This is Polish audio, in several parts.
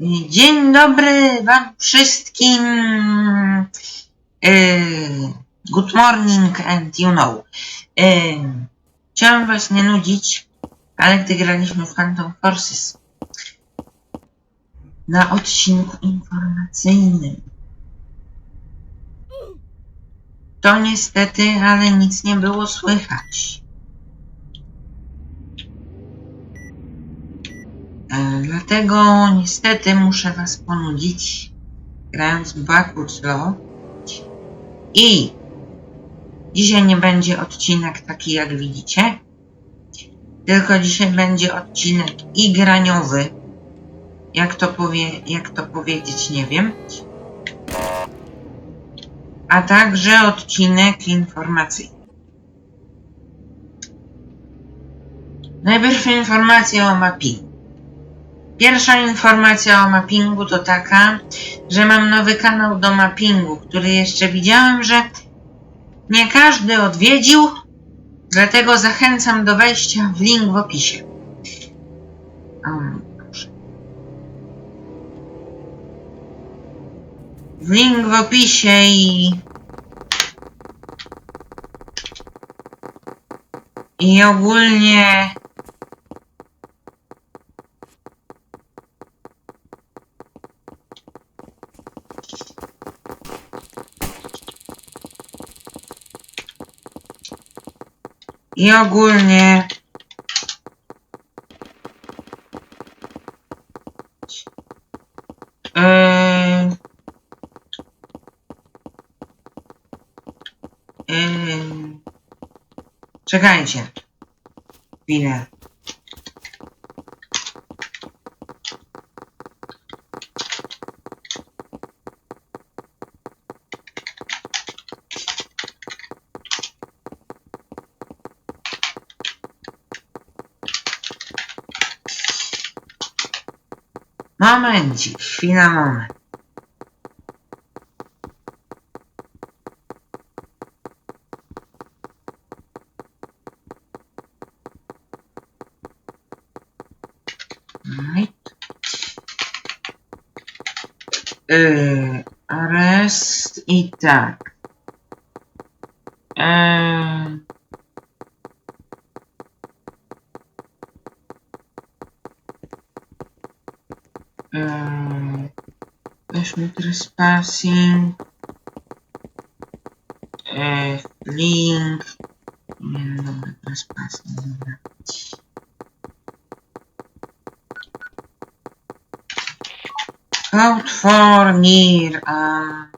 Dzień dobry Wam wszystkim. Yy, good morning and you know. Yy, chciałem Was nie nudzić, ale gdy graliśmy w Phantom Forces na odcinku informacyjnym, to niestety, ale nic nie było słychać. Dlatego niestety muszę Was ponudzić grając Backwards Law. I dzisiaj nie będzie odcinek taki jak widzicie, tylko dzisiaj będzie odcinek igraniowy. Jak to, powie, jak to powiedzieć, nie wiem. A także odcinek informacyjny. Najpierw informacja o mappingu. Pierwsza informacja o mappingu to taka, że mam nowy kanał do mappingu, który jeszcze widziałem, że nie każdy odwiedził, dlatego zachęcam do wejścia w link w opisie. W link w opisie i i ogólnie I ogólnie yy, yy, czekajcie chwilę. Momencik, chwila, moment. Yy, arrest i tak. Yy, yy, weźmy trespassing. Yy, link. Nie, dobra, trespassing, dobra. Code for near, um,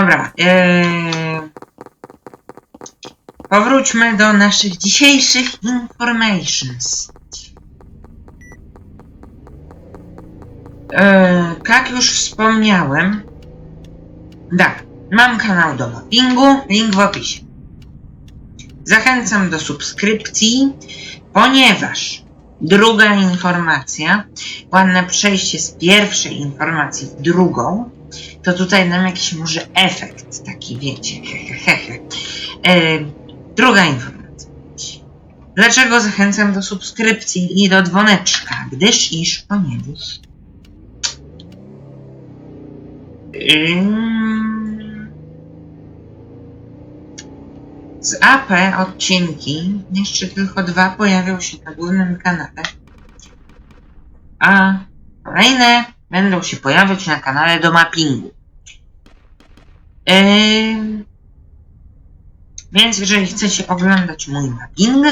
Dobra, ee, powróćmy do naszych dzisiejszych informations. E, jak już wspomniałem, tak, mam kanał do mappingu, link w opisie. Zachęcam do subskrypcji, ponieważ druga informacja, ładne przejście z pierwszej informacji w drugą, to tutaj nam jakiś może efekt taki, wiecie, hehehe. E, druga informacja. Dlaczego zachęcam do subskrypcji i do dzwoneczka? Gdyż iż, ponieważ Z AP odcinki, jeszcze tylko dwa pojawią się na głównym kanale, a kolejne będą się pojawiać na kanale do mappingu. Więc jeżeli chcecie oglądać mój mapping,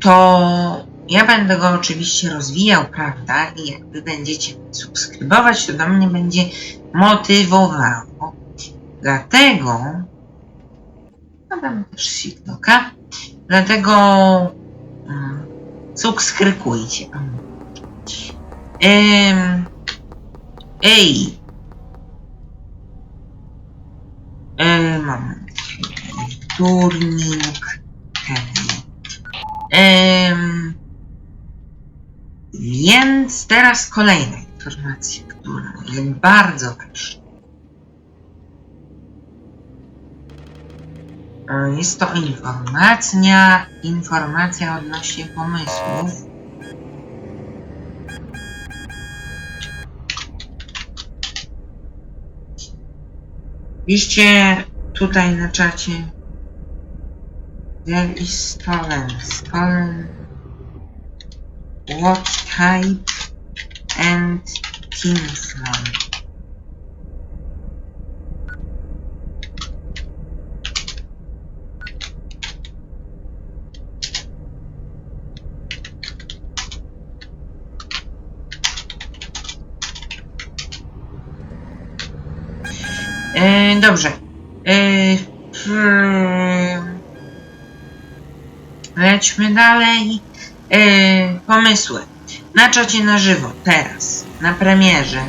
to ja będę go oczywiście rozwijał, prawda? I jak wy będziecie subskrybować, to do mnie będzie motywowało. Dlatego dodam też Sitloka. Dlatego um, subskrybujcie. Em, ej. E, mam turning. Em, więc teraz kolejna informacja, która jest bardzo ważna. E, jest to informacja, informacja odnośnie pomysłów. Piszcie tutaj na czacie. There is stolen. Stolen. What type and Kingsman. E, dobrze. E, hmm. Lećmy dalej. E, pomysły. Na czacie na żywo, teraz, na premierze.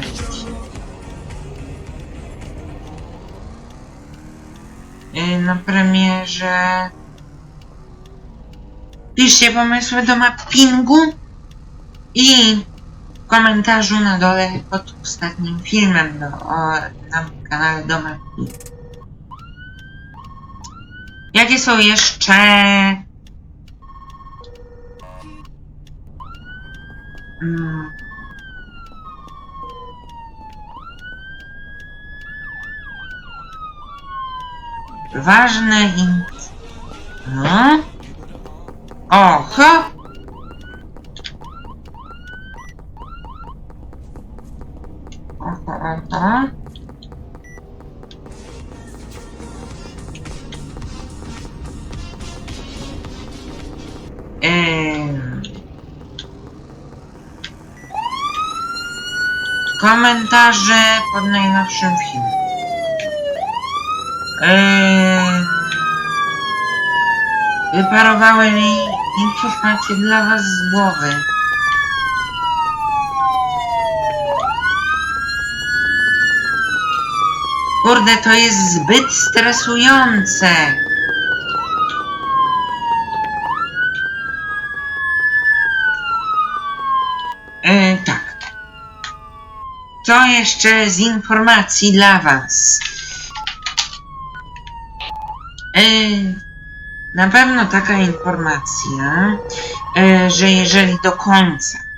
E, na premierze. Piszcie pomysły do mappingu i komentarzu na dole pod ostatnim filmem do, o, na kanale do mappingu. Jakie są jeszcze Mm. Ważne i... No? Komentarze pod najnowszym filmem. Eee, wyparowały mi informacje dla was z głowy. Kurde, to jest zbyt stresujące. Eee, tak. Co jeszcze z informacji dla Was? E, na pewno taka informacja, e, że jeżeli do końca e,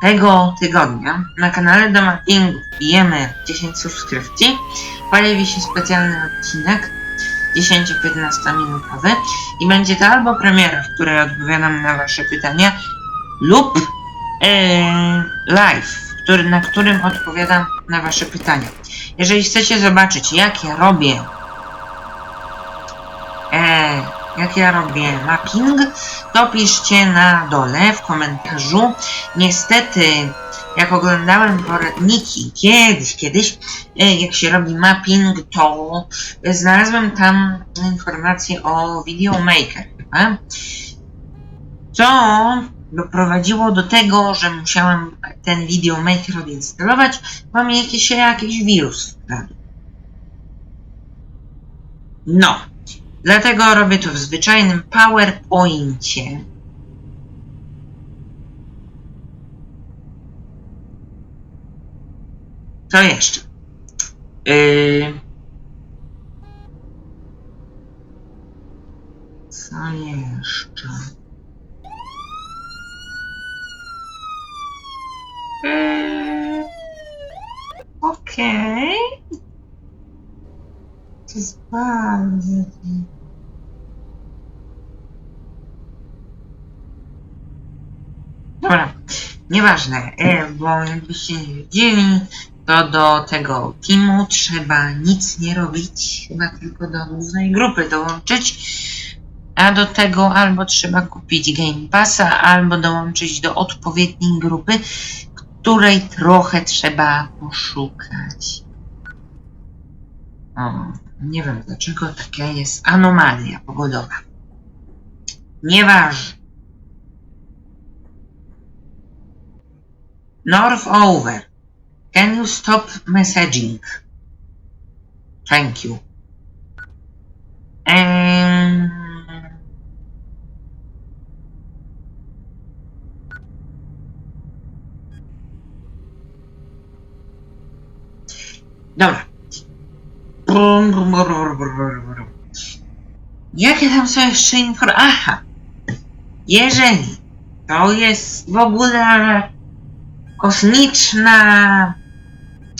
tego tygodnia na kanale do mappingu wbijemy 10 subskrypcji, pojawi się specjalny odcinek 10-15 minutowy. I będzie to albo premiera, w której odpowiadam na Wasze pytania, lub e, live, który, na którym odpowiadam na Wasze pytania. Jeżeli chcecie zobaczyć, jak ja robię, e, jak ja robię mapping, to piszcie na dole w komentarzu. Niestety, jak oglądałem poradniki kiedyś, kiedyś, e, jak się robi mapping, to znalazłem tam informację o Videomaker chyba, co doprowadziło do tego, że musiałem ten Videomaker odinstalować, bo mi jakiś, jakiś wirus wkradł. No, dlatego robię to w zwyczajnym PowerPoincie. Co jeszcze? Yy... Co jeszcze? Yy... Okej. To jest bardzo dziwne. Dobra, nieważne, e, bo jakbyście nie wiedzieli, to do tego teamu trzeba nic nie robić, chyba tylko do głównej grupy dołączyć, a do tego albo trzeba kupić Game Passa, albo dołączyć do odpowiedniej grupy, której trochę trzeba poszukać. O, nie wiem dlaczego taka jest anomalia pogodowa. Nieważne. North over. Can you stop messaging? Thank you. Um, Dobra. Jakie tam są jeszcze informacje? Aha! Jeżeli to jest w ogóle kosmiczna,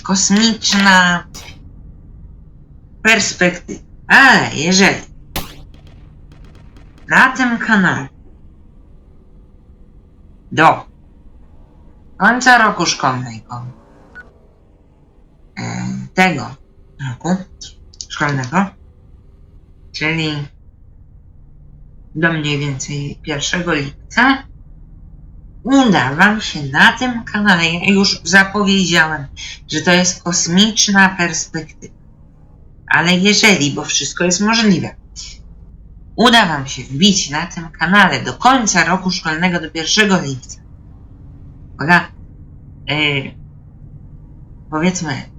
kosmiczna perspektywa, ale jeżeli na tym kanale do końca roku szkolnego e, tego roku szkolnego, czyli do mniej więcej 1 lipca, uda Wam się na tym kanale, ja już zapowiedziałem, że to jest kosmiczna perspektywa. Ale jeżeli, bo wszystko jest możliwe, uda Wam się wbić na tym kanale do końca roku szkolnego, do 1 lipca, uwaga, yy, powiedzmy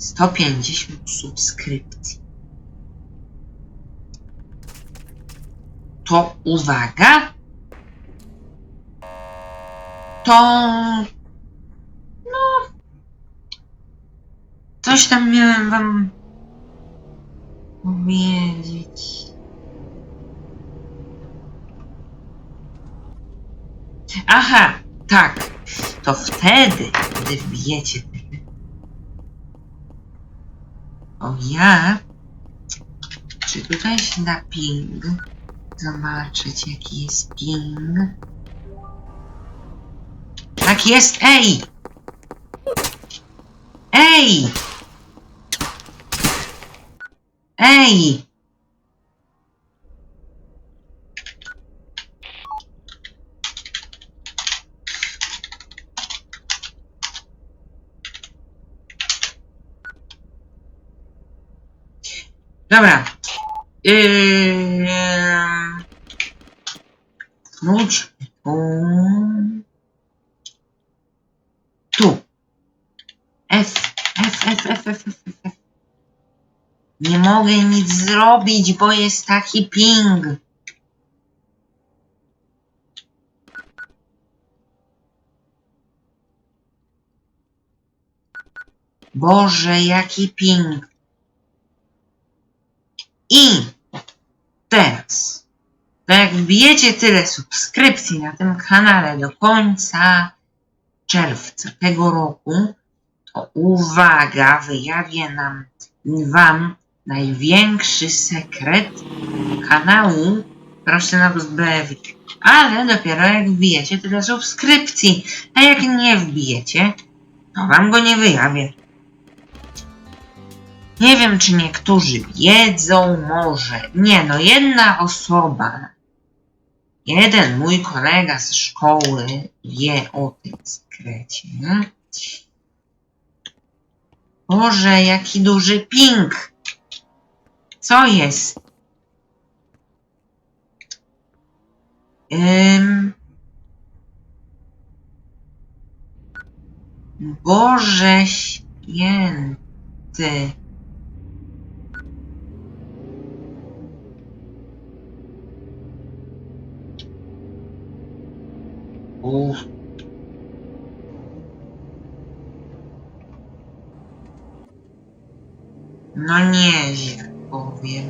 150 subskrypcji, to uwaga, to no coś tam miałem wam powiedzieć. Aha, tak. To wtedy, gdy wbijecie tyle, o ja czy tutaj się da ping zobaczyć jaki jest ping tak jest, ej! Ej! Ej! Dobra. Yy... Um... Tu. F, F, F, F, F, F, F. Nie mogę nic zrobić, bo jest taki ping. Boże, jaki ping. I teraz, jak wbijecie tyle subskrypcji na tym kanale do końca czerwca tego roku, to uwaga, wyjawię nam wam największy sekret kanału Proszę na Brewik. Ale dopiero jak wbijecie tyle subskrypcji, a jak nie wbijecie, to wam go nie wyjawię. Nie wiem, czy niektórzy wiedzą, może. Nie, no jedna osoba Jeden mój kolega z szkoły wie o tym sekrecie. Boże, jaki duży ping! Co jest? Ym... Boże święty. Uff. No nieźle, powiem.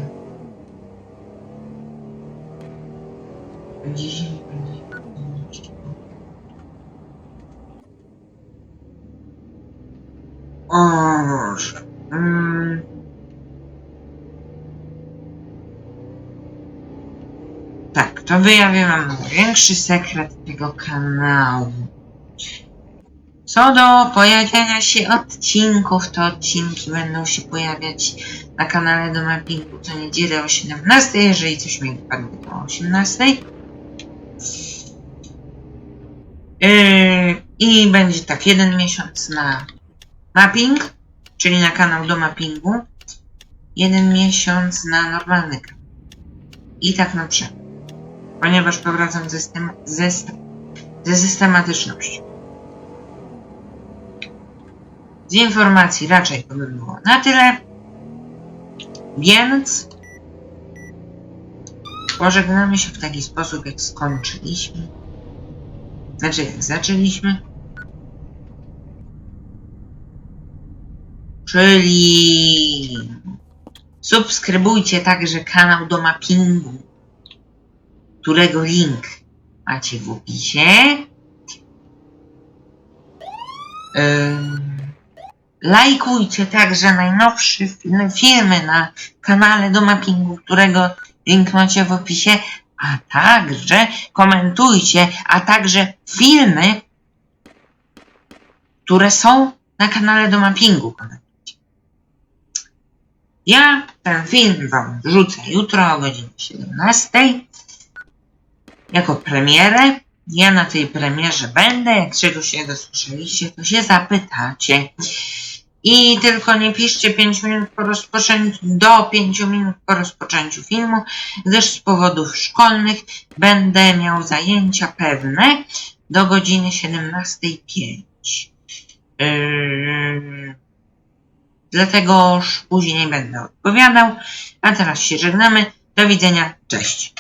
Dziś będzie O Boże. Mm. Tak, to wyjawię wam największy sekret tego kanału. Co do pojawiania się odcinków, to odcinki będą się pojawiać na kanale do mappingu co niedzielę o 17, jeżeli coś mi wypadnie o 18. Yy, I będzie tak, jeden miesiąc na mapping, czyli na kanał do mappingu, jeden miesiąc na normalny kanał. I tak na przykład ponieważ powracam ze, system, ze, ze systematycznością. Z informacji raczej to by było na tyle. Więc pożegnamy się w taki sposób, jak skończyliśmy. Znaczy, jak zaczęliśmy. Czyli Subskrybujcie także kanał do mappingu, którego link macie w opisie. Lajkujcie także najnowsze fi- filmy na kanale do mappingu, którego link macie w opisie, a także komentujcie, a także filmy, które są na kanale do mappingu. Ja ten film wam wrzucę jutro o godzinie 17 jako premierę. Ja na tej premierze będę, jak czegoś się dosłyszeliście, to się zapytacie. I tylko nie piszcie 5 minut po rozpoczęciu, do 5 minut po rozpoczęciu filmu, gdyż z powodów szkolnych będę miał zajęcia pewne do godziny 17.05. Yy, dlatego już później będę odpowiadał. A teraz się żegnamy. Do widzenia. Cześć.